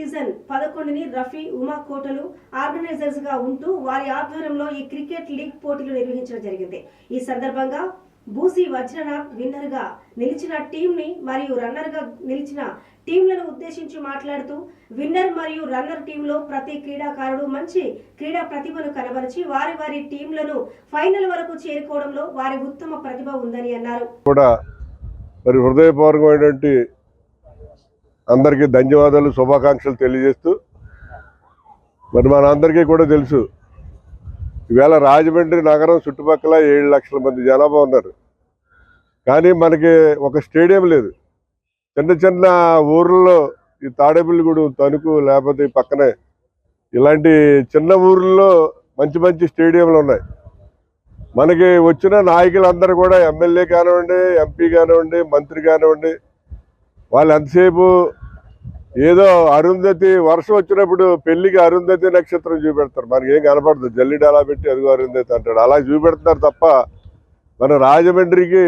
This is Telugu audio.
సీజన్ పదకొండుని రఫీ ఉమా కోటలు ఆర్గనైజర్స్గా ఉంటూ వారి ఆధ్వర్యంలో ఈ క్రికెట్ లీగ్ పోటీలు నిర్వహించడం జరిగింది. ఈ సందర్భంగా బూసి వజ్రనాథ్ విన్నర్గా నిలిచిన టీం ని మరియు రన్నర్గా నిలిచిన టీంలను ఉద్దేశించి మాట్లాడుతూ విన్నర్ మరియు రన్నర్ టీంలో ప్రతి క్రీడాకారుడు మంచి క్రీడా ప్రతిభను కనబరిచి వారి వారి టీంలను ఫైనల్ వరకు చేరుకోవడంలో వారి ఉత్తమ ప్రతిభ ఉందని అన్నారు. కూడా మరి హృదయపూర్వకమైనటువంటి అందరికీ ధన్యవాదాలు శుభాకాంక్షలు తెలియజేస్తూ. మరి మన అందరికీ కూడా తెలుసు ఈవేళ రాజమండ్రి నగరం చుట్టుపక్కల ఏడు లక్షల మంది జనాభా ఉన్నారు. కానీ మనకి ఒక స్టేడియం లేదు. చిన్న చిన్న ఊర్లలో ఈ తాడేపల్లిగూడు తణుకు లేకపోతే పక్కనే ఇలాంటి చిన్న ఊర్లలో మంచి మంచి స్టేడియంలు ఉన్నాయి. మనకి వచ్చిన నాయకులందరూ కూడా ఎమ్మెల్యే కానివ్వండి ఎంపీ కానివ్వండి మంత్రి కానివ్వండి వాళ్ళు ఎంతసేపు ఏదో అరుంధతి వర్షం వచ్చినప్పుడు పెళ్ళికి అరుంధతి నక్షత్రం చూపెడతారు. మనకి ఏం కనపడదు. జల్లిడి అలా పెట్టి అదిగో అరుంధతి అంటాడు. అలా చూపెడతారు తప్ప మన రాజమండ్రికి